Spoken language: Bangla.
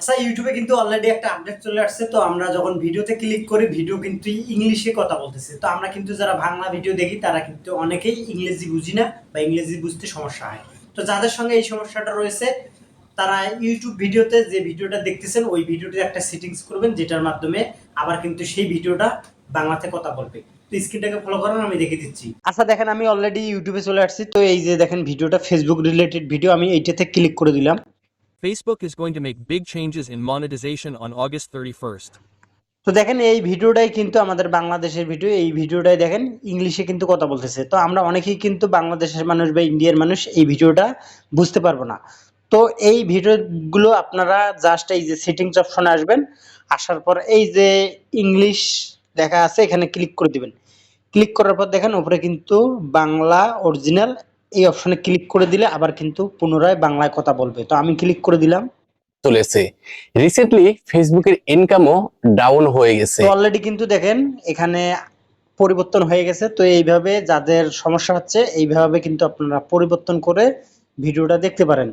আচ্ছা ইউটিউবে কিন্তু অলরেডি একটা আপডেট চলে আসছে, তো আমরা যখন ভিডিওতে ক্লিক করি, ভিডিও কিন্তু ইংলিশে কথা বলতেছে। তো আমরা কিন্তু যারা বাংলা ভিডিও দেখি, তারা কিন্তু অনেকেই ইংরেজি বুঝি না বা ইংরেজি বুঝতে সমস্যা হয়। তো যাদের সঙ্গে এই সমস্যাটা রয়েছে, তারা ইউটিউব ভিডিওতে যে ভিডিওটা দেখতেছেন, ওই ভিডিওটির একটা সেটিংস করবেন, যেটার মাধ্যমে আবার কিন্তু সেই ভিডিওটা বাংলাতে কথা বলবে। আমি দেখে দিচ্ছি। আচ্ছা দেখেন, আমি অলরেডি ইউটিউবে চলে আসছি। তো এই যে দেখেন, ভিডিওটা ফেসবুক রিলেটেড ভিডিও আমি এইটাতে ক্লিক করে দিলাম। Facebook is going to make big changes in monetization on August 31st. তো দেখেন, এই ভিডিওটাই কিন্তু আমাদের বাংলাদেশের ভিডিও, এই ভিডিওটাই দেখেন, ইংলিশে কিন্তু কথা বলতেছে। তো আমরা অনেকেই কিন্তু বাংলাদেশের মানুষ বা ইন্ডিয়ার মানুষ, এই ভিডিওটা বুঝতে পারব না। তো এই ভিডিওগুলো আপনারা জাস্ট এই যে সেটিংস অপশনে আসবেন, আসার পর এই যে ইংলিশ লেখা আছে, এখানে ক্লিক করে দিবেন। ক্লিক করার পর দেখেন, উপরে কিন্তু বাংলা অরিজিনাল এই অপশনে ক্লিক করে দিলে আবার কিন্তু পুনরায় বাংলায় কথা বলবে। তো আমি ক্লিক করে দিলাম। চলেছে। রিসেন্টলি ফেসবুকের ইনকামও ডাউন হয়ে গেছে। অলরেডি কিন্তু দেখেন এখানে পরিবর্তন হয়ে গেছে। তো এইভাবে যাদের সমস্যা হচ্ছে এইভাবে কিন্তু আপনারা পরিবর্তন করে ভিডিওটা দেখতে পারেন।